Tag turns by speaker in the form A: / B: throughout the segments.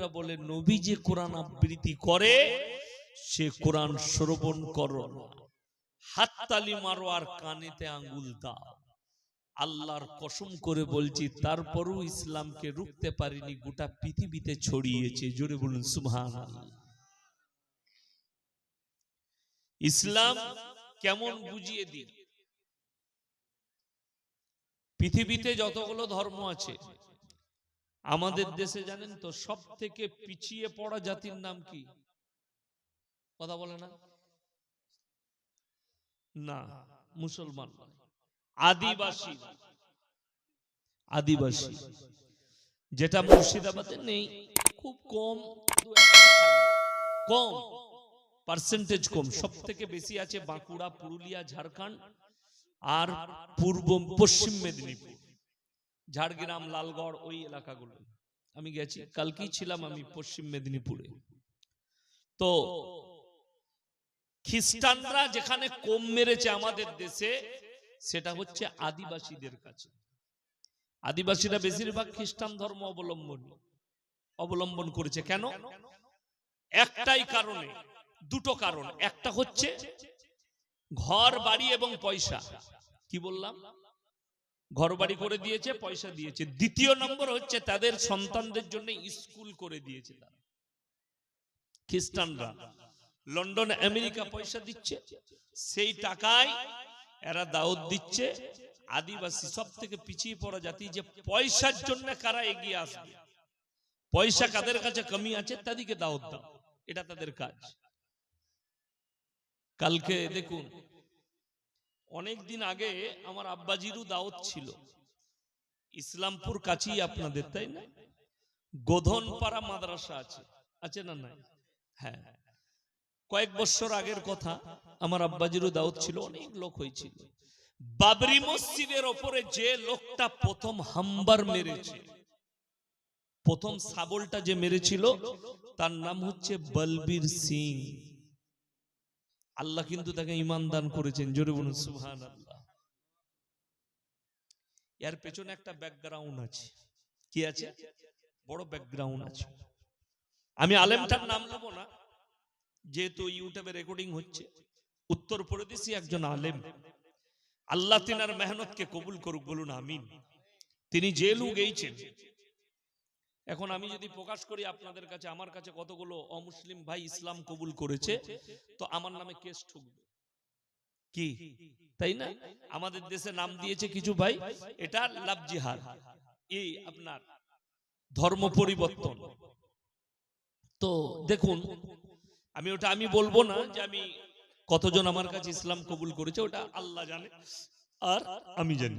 A: কাফেররা বলে, নবী যে কোরআন আবৃত্তি করে, সে কোরআন শ্রবণ করো না। হাততালি মারো আর কানেতে আঙ্গুল দাও। আল্লাহর কসম করে বলছি, তারপরও ইসলামকে রুখতে পারিনি, গোটা পৃথিবীতে ছড়িয়েছে। জোরে বলুন সুবহান ইসলাম কেমন বুঝিয়ে দিই পৃথিবীতে যতগুলো ধর্ম আছে আমাদের দেশে জানেন তো সব থেকে পিছিয়ে পড়া জাতির নাম কি? কথা বলে না? না মুসলমান আদিবাসী। আদিবাসী। যেটা মুর্শিদাবাদে নেই খুব কম। কম পার্সেন্টেজ কম। সব থেকে বেশি আছে বাঁকুড়া পুরুলিয়া ঝাড়খণ্ড আর পূর্ব পশ্চিম মেদিনীপুর। ঝাড়গ্রাম, লালগড়, ওই এলাকাগুলো। আমি গেছি। কালকেই ছিলাম আমি পশ্চিম মেদিনীপুরে। তো খ্রিস্টানরা যেখানে কম মেরেছে আমাদের দেশে, সেটা হচ্ছে আদিবাসীদের কাছে। আদিবাসীরা বেশিরভাগ খ্রিস্টান ধর্ম অবলম্বন অবলম্বন করেছে। কেন? একটাই কারণে, দুটো কারণ। একটা হচ্ছে ঘর, বাড়ি এবং পয়সা। কি বললাম? ঘর বাড়ি করে দিয়েছে পয়সা দিয়েছে। দ্বিতীয় নম্বর হচ্ছে তাদের সন্তানদের জন্য স্কুল করে দিয়েছে তারা। খ্রিস্টানরা। লন্ডন আমেরিকা পয়সা দিচ্ছে। সেই টাকায় এরা দাওয়াত দিচ্ছে। আদিবাসী সব থেকে পিছিয়ে পড়া জাতি যে পয়সার জন্য কারা এগিয়ে আসবে? পয়সা কাদের কাছে কমি আছে তাদেরকে দাওয়াত দাও। এটা তাদের কাজ। কালকে দেখুন অনেক দিন আগে আমার আব্বাজিরও দাওয়াত ছিল। ইসলামপুর কাছেই আপনাদের, তাই না? গোধনপাড়া মাদ্রাসা আছে। আছে না নাই? হ্যাঁ। কয়েক বছর আগের কথা, আমার আব্বাজিরও দাওয়াত ছিল, অনেক লোক হয়েছিল। বাবরি মসজিদের ওপরে যে লোকটা প্রথম হাম্বার মেরেছে, প্রথম সাবলটা যে মেরেছিল, তার নাম হচ্ছে বলবীর সিং। আল্লাহ কিন্তু তাকে ইমান দান করেছেন। জোরে বলুন সুবহান আল্লাহ এর পেছনে একটা ব্যাকগ্রাউন্ড আছে। কি আছে? বড় ব্যাকগ্রাউন্ড আছে। আমি আলেমটার নাম নেব না, যেহেতু ইউটিউবে রেকর্ডিং হচ্ছে। উত্তরপ্রদেশী একজন আলেম। আল্লাহ তিনার মেহনতকে কবুল করুক, বলুন, আমিন। তিনি জেলু গেইছেন এখন আমি যদি প্রকাশ করি, আপনাদের কাছে, আমার কাছে কতগুলো অমুসলিম ভাই ইসলাম কবুল করেছে? তো আমার নামে কেস ঠুকবে। কি? তাই না? আমাদের দেশে নাম দিয়েছে কিছু ভাই এটা লাভ জিহাদ। এই আপনার ধর্ম পরিবর্তন। তো দেখুন আমি ওটা আমি বলব না যে আমি কতজন আমার কাছে ইসলাম কবুল করেছে ওটা আল্লাহ জানে। আর আমি জানি।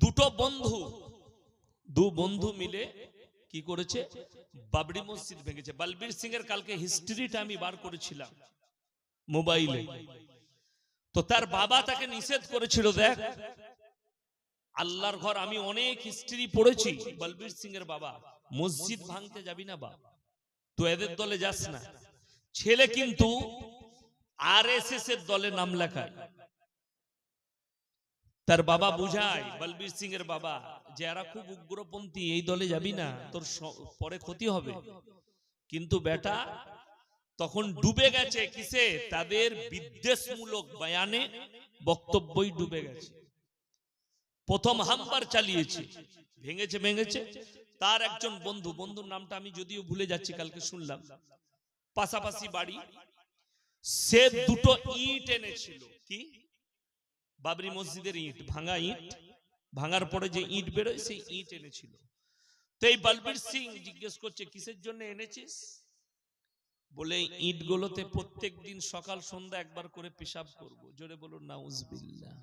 A: দুটো বন্ধু দু বন্ধু মিলে কি করেছে? বাবরি মসজিদ ভেঙেছে। বলবীর সিং এর কালকে হিস্ট্রিটা আমি বার করেছিলাম মোবাইলে তো তার বাবা তাকে নিষেধ করেছিল, দেখ। আল্লাহর ঘর, আমি অনেক হিস্ট্রি পড়েছি বলবীর সিং এর বাবা। মসজিদ ভাঙতে যাবি না বাবা তো এদের দলে যাস না। ছেলে কিন্তু আর এর দলে নাম লেখায়। তার বাবা বুঝায়, বলবীর সিং এর বাবা, যে এরা খুব উগ্রপন্থী, এই দলে যাবি না, তোর পরে ক্ষতি হবে। কিন্তু বেটা, তখন ডুবে গেছে কিসে? তাদের বিদ্বেষমূলক বয়ানে বক্তব্যই ডুবে গেছে। প্রথম হাম্বার চালিয়েছে, ভেঙেছে ভেঙেছে। তার একজন বন্ধু, বন্ধুর নামটা আমি যদিও ভুলে যাচ্ছি, কালকে শুনলাম। পাশাপাশি বাড়ি, সে দুটো ইট এনেছিল। কি? বাবরি মসজিদের ইট ভাঙা ইট। ভাঙার পরে যে ইট বেরোয় সেই ইট এনেছিল। তো এই বলবীর সিং জিজ্ঞেস করছে কিসের জন্য এনেছিস? বলে ইট গুলোতে প্রত্যেক দিন সকাল সন্ধ্যা একবার করে পেশাব করব। জোরে বলুন নাউজবিল্লাহ।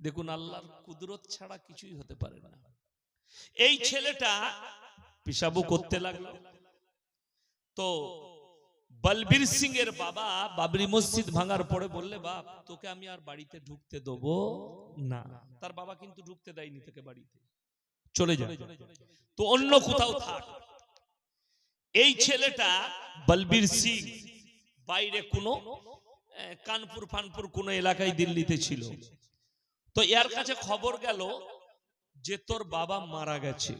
A: দেখুন আল্লাহর কুদরত ছাড়া কিছুই হতে পারে না। এই ছেলেটা পেশাবও করতে লাগল। তো বলবীর সিং এর বাবা বাবরি মসজিদ ভাঙার পরে বললে বাপ তোকে আমি আর বাড়িতে ঢুকতে দেবো না। তার বাবা কিন্তু ঢুকতে দেয়নি তোকে বাড়িতে। চলে যা তো অন্য কোথাও থাক। এই ছেলেটা বলবীর সিং বাইরে কোনো কানপুর ফানপুর কোন এলাকায় দিল্লিতে ছিল। তো এর কাছে খবর গেল যে তোর বাবা মারা গেছে।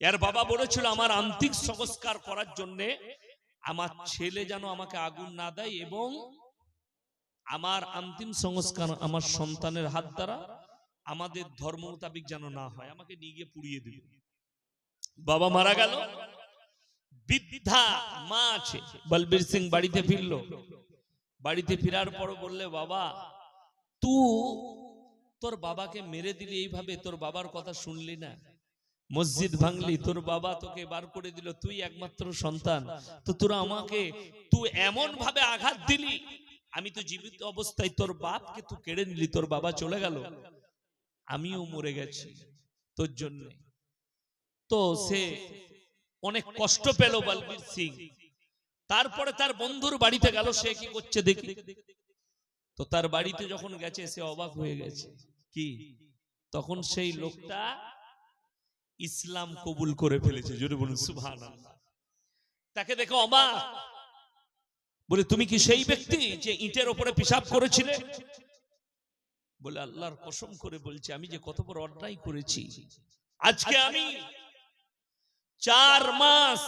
A: এর বাবা বলেছিল আমার আন্তিক সংস্কার করার জন্য আমার ছেলে যেন আমাকে আগুন না দেয় এবং আমার অন্তিম সংস্কার আমার সন্তানের হাত দ্বারা আমাদের ধর্ম মোতাবিক যেন না হয়। আমাকে নিয়ে গিয়ে পুড়িয়ে দিবে। বাবা মারা গেল। বৃদ্ধা মা আছে। বলবীর সিং বাড়িতে ফিরল। বাড়িতে ফেরার পর বললে বাবা তু তোর বাবাকে মেরে দিলি এইভাবে তোর বাবার কথা শুনলি না? মসজিদ ভাঙলি তোর বাবা তোকে বার করে দিল তুই একমাত্র সন্তান। তো তোরা আমাকে তুই এমন ভাবে আঘাত দিলি আমি তো জীবিত অবস্থায় তোর বাপকে তুই কেড়ে নিলি তোর বাবা চলে গেল। আমিও মরে গেছি তোর জন্য। তো সে অনেক কষ্ট পেল বলবীর সিং। তারপরে তার বন্ধুর বাড়িতে গেল সে কি করছে দেখি। তো তার বাড়িতে যখন গেছে সে অবাক হয়ে গেছে। কি? তখন সেই লোকটা ইসলাম কবুল করে ফেলেছে। জোরে বলুন সুভান তাকে দেখে অবাক বলে, তুমি কি সেই ব্যক্তি যে ইটের ওপরে পিসাব করেছিলে? বলে, আল্লাহর কসম করে বলছে, আমি যে কত বড় অন্যায় করেছি, আজকে আমি চার মাস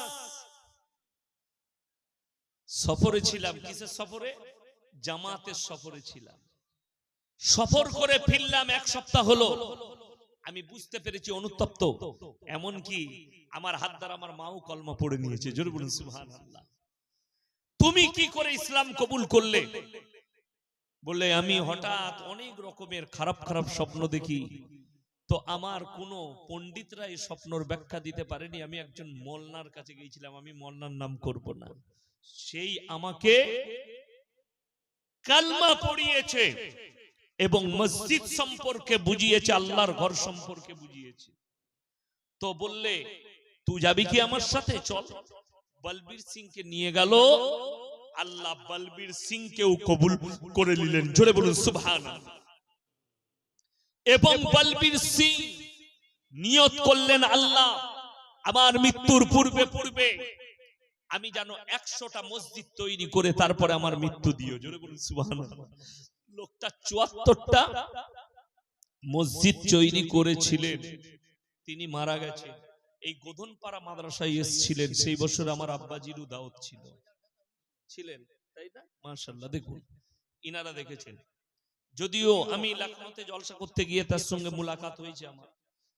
A: সফরে ছিলাম। কিসের সফরে? জামাতের সফরে ছিলাম। সফর করে ফিরলাম এক সপ্তাহ হলো। আমি বুঝতে পেরেছি অনুতপ্ত। এমন কি আমার হাত দ্বারা আমার মাও কলমা পড়ে নিয়েছে। বলুন আল্লাহ তুমি কি করে ইসলাম কবুল করলে? বলে, আমি হঠাৎ অনেক রকমের খারাপ খারাপ স্বপ্ন দেখি। তো আমার কোন পণ্ডিতরা এই স্বপ্নর ব্যাখ্যা দিতে পারেনি। আমি একজন মলনার কাছে গিয়েছিলাম। আমি মলনার নাম করব না। সেই আমাকে কালমা পড়িয়েছে। এবং মসজিদ সম্পর্কে বুঝিয়েছে, আল্লাহর ঘর সম্পর্কে বুঝিয়েছে। তো বললে, তুই যাবি কি আমার সাথে? চল। বলবীর সিংকে নিয়ে গেল। আল্লাহ বলবীর সিংকেও কবুল করে নিলেন। জোরে বলুন সুবহান এবং বলবীর সিং নিয়ত করলেন, আল্লাহ, আমার মৃত্যুর পূর্বে পূর্বে আমি যেন একশোটা মসজিদ তৈরি করে তারপরে আমার মৃত্যু দিও। জোরে বলুন সুবহান লোকটা চুয়াত্তরটা মসজিদ তৈরি করেছিলেন। তিনি মারা এই গোধনপাড়া মাদ্রাসায় এসেছিলেন। সেই বছর আমার আব্বাজিরও দাওয়াত ছিল। ছিলেন তাই না? মাশাল্লাহ দেখুন। ইনারা দেখেছেন। যদিও আমি লখনৌতে জলসা করতে গিয়ে তার সঙ্গে মুলাকাত হয়েছে আমার।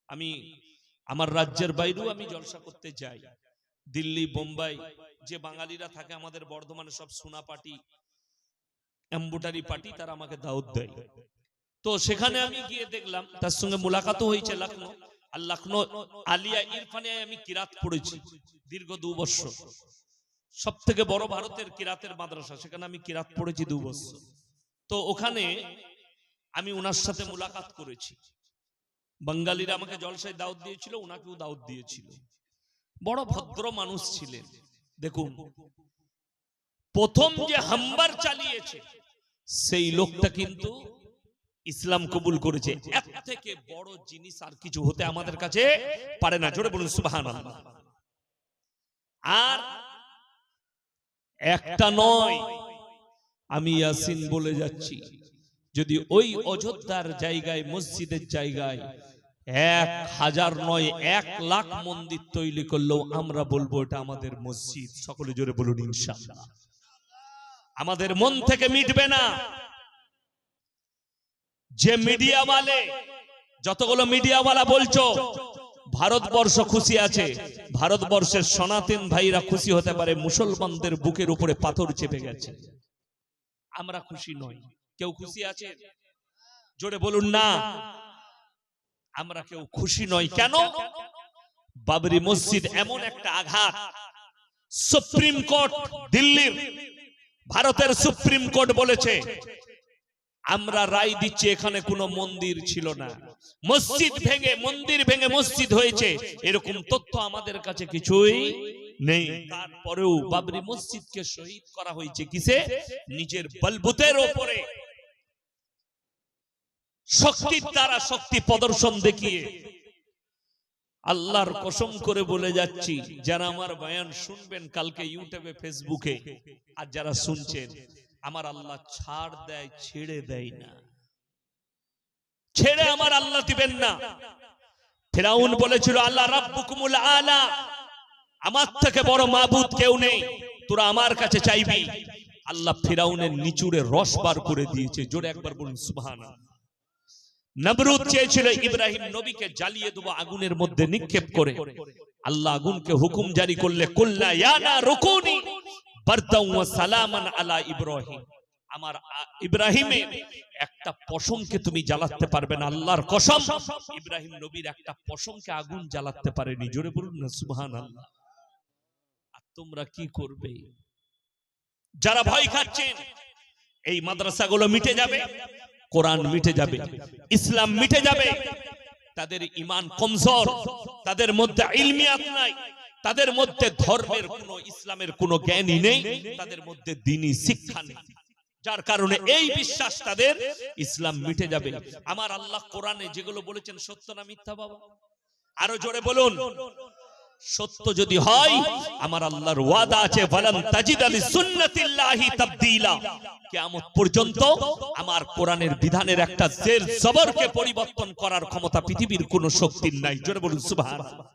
A: আমি আমার রাজ্যের বাইরেও আমি জলসা করতে যাই। দিল্লি বোম্বাই যে বাঙালিরা থাকে আমাদের বর্ধমানে সব সোনা পার্টি এম্বুটারি পার্টি তারা আমাকে দাওয়াত দেয়। তো সেখানে আমি গিয়ে দেখলাম তার সঙ্গে মুলাকাতও হয়েছে লখনৌ আর লখনৌ আলিয়া ইরফানে আমি কিরাত পড়েছি দীর্ঘ দু বছর। সব থেকে বড় ভারতের কিরাতের মাদ্রাসা সেখানে আমি কিরাত পড়েছি দু বছর। তো ওখানে আমি ওনার সাথে মুলাকাত করেছি। বাঙালিরা আমাকে জলসায় দাওয়াত দিয়েছিল ওনাকেও দাওয়াত দিয়েছিল। বড় ভদ্র মানুষ ছিলেন। দেখুন প্রথম যে হাম্বার চালিয়েছে সেই লোকটা কিন্তু ইসলাম কবুল করেছে। এর থেকে বড় জিনিস আর কিছু হতে আমাদের কাছে পারে না। জোরে বলুন সুবাহান আর একটা নয় আমি ইয়াসিন বলে যাচ্ছি যদি ওই অযোধ্যার জায়গায় মসজিদের জায়গায় এক হাজার নয় এক লাখ মন্দির তৈরি করলেও আমরা বলব এটা আমাদের মসজিদ। সকলে জোরে বলুন ইনশাআল্লাহ। আমাদের মন থেকে মিটবে না। যে মিডিয়া ওয়ালে যতগুলো মিডিয়া ওয়ালা বলছো, ভারতবর্ষ খুশি আছে। ভারতবর্ষের সনাতন ভাইরা খুশি হতে পারে, মুসলমানদের বুকের উপরে পাথর চেপে গেছে। আমরা খুশি নই। কেউ খুশি আছে? জোরে বলুন না। আমরা কেউ খুশি নই। কেন? বাবরি মসজিদ এমন একটা আঘাত। সুপ্রিম কোর্ট, দিল্লির ভারতের সুপ্রিম কোর্ট বলেছে, আমরা রায় দিচ্ছি, এখানে কোনো মন্দির ছিল না। মসজিদ ভেঙে, মন্দির ভেঙে মসজিদ হয়েছে, এরকম তথ্য আমাদের কাছে কিছুই নেই। তারপরেও বাবরি মসজিদকে শহীদ করা হয়েছে কিসে? নিজের বলবুতের ওপরে। শক্তির দ্বারা শক্তি প্রদর্শন দেখিয়ে আল্লাহর কসম করে বলে যাচ্ছি যারা আমার বয়ান শুনবেন কালকে ইউটিউবে ফেসবুকে আর যারা শুনছেন আমার আল্লাহ ছাড় দেয় ছেড়ে দেয় না। ছেড়ে আমার আল্লাহ দিবেন না। ফেরাউন বলেছিল আল্লাহ রাব্বুকুমুল আলা। আমার থেকে বড় মাবুদ কেউ নেই। তোরা আমার কাছে চাইবি? আল্লাহ ফেরাউনের নিচুড়ে রস বার করে দিয়েছে। জোরে একবার বলুন সুবহান নবরুদ চেয়েছিল ইব্রাহিম নবীকে জ্বালিয়ে দেবো, আগুনের মধ্যে নিক্ষেপ করে। আল্লাহ আগুনকে হুকুম জারি করলে ইব্রাহিম। আমার ইব্রাহিমের একটা পশমকে তুমি জ্বালাতে পারবে না, আল্লাহর কসম। ইব্রাহিম নবীর একটা পশমকে আগুন জ্বালাতে পারেনি। জোরে বলুন না, সুবহানাল্লাহ। আর তোমরা কি করবে? যারা ভয় খাচ্ছেন, এই মাদ্রাসাগুলো মিটে যাবে। কোরআন মিটে যাবে, ইসলাম মিটে যাবে। তাদের ইমান কমজোর, তাদের মধ্যে ইলমিয়াত নাই, তাদের মধ্যে ধর্মের কোনো, ইসলামের কোনো জ্ঞানই নেই, তাদের মধ্যে দিনই শিক্ষা নেই। যার কারণে এই বিশ্বাস তাদের ইসলাম মিটে যাবে। আমার আল্লাহ কোরআনে যেগুলো বলেছেন সত্য না মিথ্যা বাবা? আরও জোরে বলুন। সত্য যদি হয়, আমার আল্লাহর ওয়াদা আছে বলেন তাজিদ আলী সুন্নতিল্লাহি তাবদীলা। কিয়ামত পর্যন্ত আমার কোরআনের বিধানের একটা জের জবরকে পরিবর্তন করার ক্ষমতা পৃথিবীর কোনো শক্তির নাই। জোরে বলুন, সুবহানাল্লাহ।